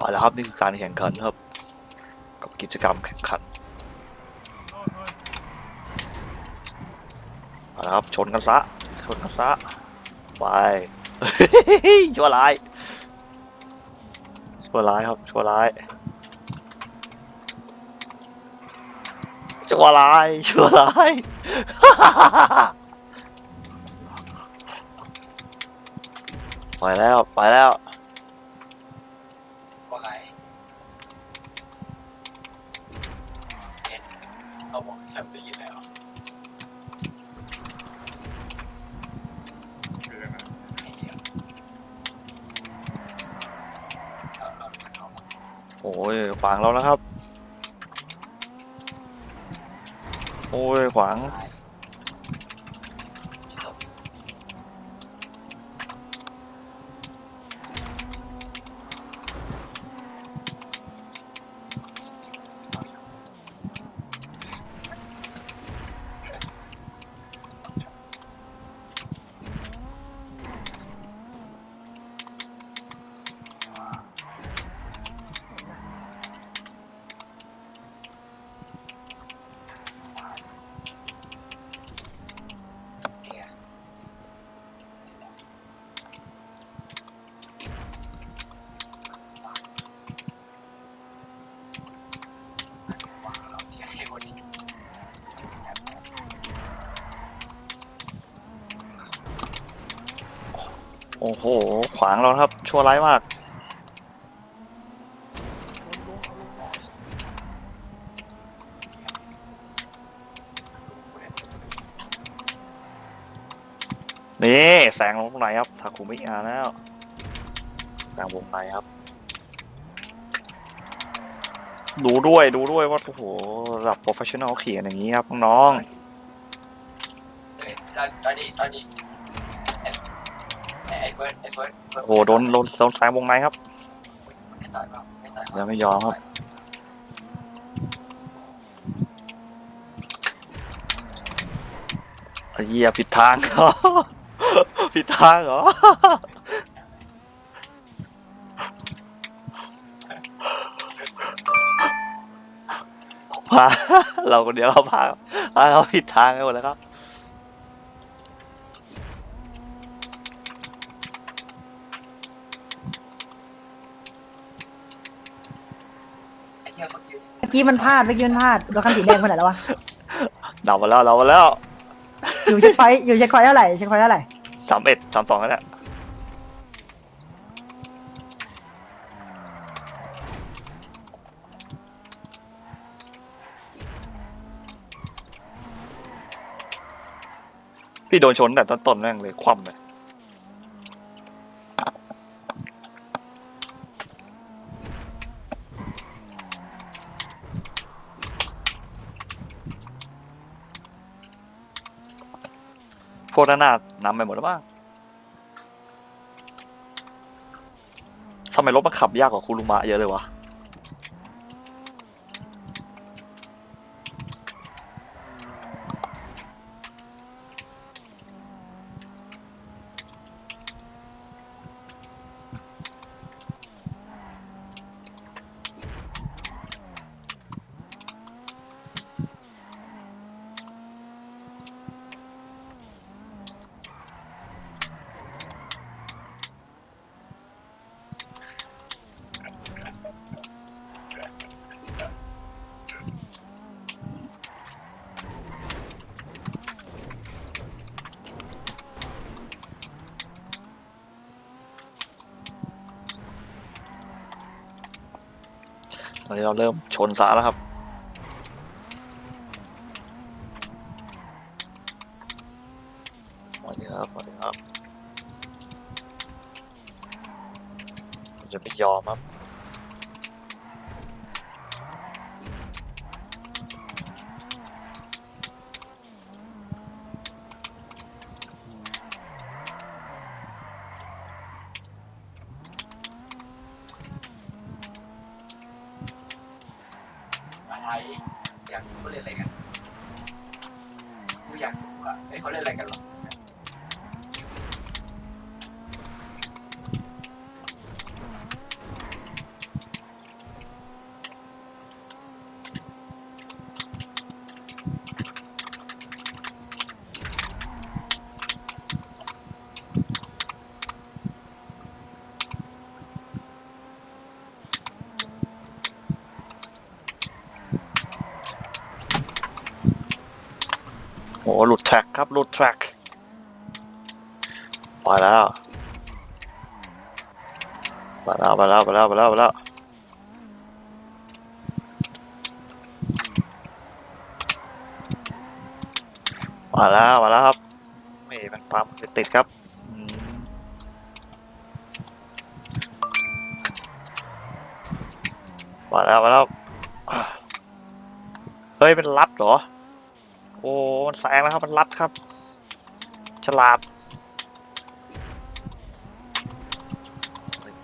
ไปแล้วครับนี่คือการแข่งขันครับ กับกิจกรรมแข่งขันเอาละครับชนกันซะชนกันซะไปชั่วร้ายชั่วร้ายครับชั่วร้ายชั่วร้ายชั่วร้ายไปแล้วไปแล้ว ว่าไงเห็นเขาบอกแคมได้ยินแล้วคืออะไรไอ้เหี้ยเอาเอาเอา โอ้ยขวางเราแล้วครับ โอ้ยขวาง โอ้โห ขวางเราครับ ชั่วร้ายมาก นี่แสงลงตรงไหนครับซากุมิอาแล้วแสงวงในครับ ดูด้วยดูด้วยว่า โอ้โหระดับโปรเฟชชั่นอลเขียนอย่างนี้ครับน้องตอนนี้ตอนนี้ ไอ้เฟิร์สไอ้เฟิร์สๆโอ้โหโดนโดนโดนแสงวงในครับ ไม่ตายเปล่าไม่ตายยังไม่ยอมครับ ไอ้เหี้ยผิดทางเหรอ ผิดทางเหรอ พา เราคนเดียวเขาพาพาเขาผิดทางกันหมดแล้วครับ ไอ้เหี้ย เมื่อกี้เมื่อกี้มันพลาดเมื่อกี้มันพลาดรถคันสีแดงไปไหนแล้ววะเรามาแล้วเรามาแล้วอยู่เช็คพอยต์อยู่เช็คพอยต์เท่าไหร่เช็คพอยต์เท่าไหร่สามเอ็ดสามสองนั่นแหละพี่โดนชนแต่ต้นๆแม่งเลยคว่ำเลย พวกด้านหน้านำไปหมดแล้วบ้างทำไมรถมันขับยากกว่าคูรุมะเยอะเลยวะ อนนี้เราเริ่มชนสาแล้วครับ สวัสดีครับ สวัสดีครับ จะไม่ยอมครับ อะไรอยากรู้เขาเล่นอะไรกันกูอยากรู้ว่าไอ้ยเขาเล่นอะไรกันหรอ หลุดแทร็กครับหลุดแทร็กไปแล้วไปแล้วไปแล้วไปแล้วไปแล้วไปแล้วมาแล้วมาแล้วครับไม่มันปั๊มติดๆครับมาแล้วมาแล้วเฮ้ยเป็นรัดเหรอ โอ้มันแซงแล้วครับ มันรัดครับ ฉลาด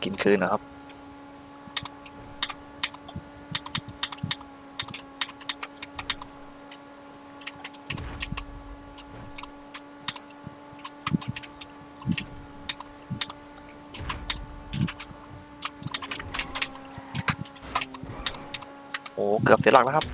กินคืนนะครับ โอ้ เกือบเสียหลักแล้วครับ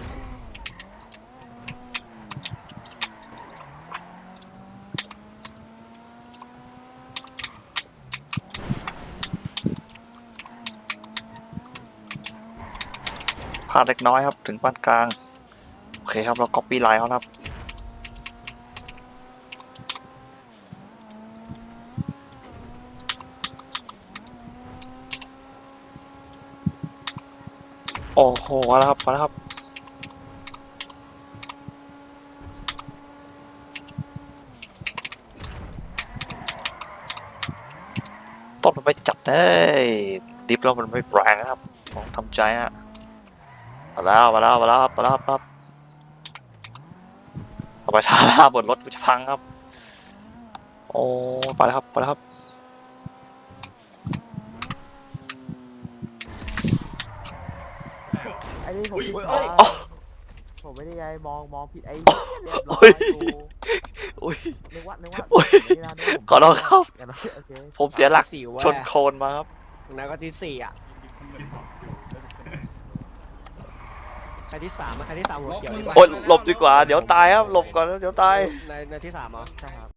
พลาดเล็กน้อยครับ ถึงปานกลาง โอเคครับ เราก๊อปปี้ไลน์เขาครับ โอ้โหมาแล้วครับมาแล้วครับต้นมันไม่จัดเลยดิฟแล้วมันไม่แรงนะครับต้องทำใจฮะ มาแล้วมาแล้วมาแล้วมาแล้วครับเอาไปช้าบนรถกูจะพังครับ โอ้ไปแล้วครับไปแล้วครับไอ้นี่ผมอุ้ยผิดเอ้ยทางผมไม่ได้ยายมองมองผิดไอ้เหี้ยเรียบร้อยกูอุ้ย นึกว่านึกว่าอุ๊ยนี่นะนึกว่าผมขอโทษครับ โอเคผมเสียหลักสี่ว่าชนโคลนมาครับนายก็ที่สี่อะใครที่สามอะใครที่สามหัวเขียวดีกว่าโอ้ยหลบดีกว่า เดี๋ยวตายครับ หลบก่อนแล้วเดี๋ยวตายนายนายที่สามเหรอใช่ครับ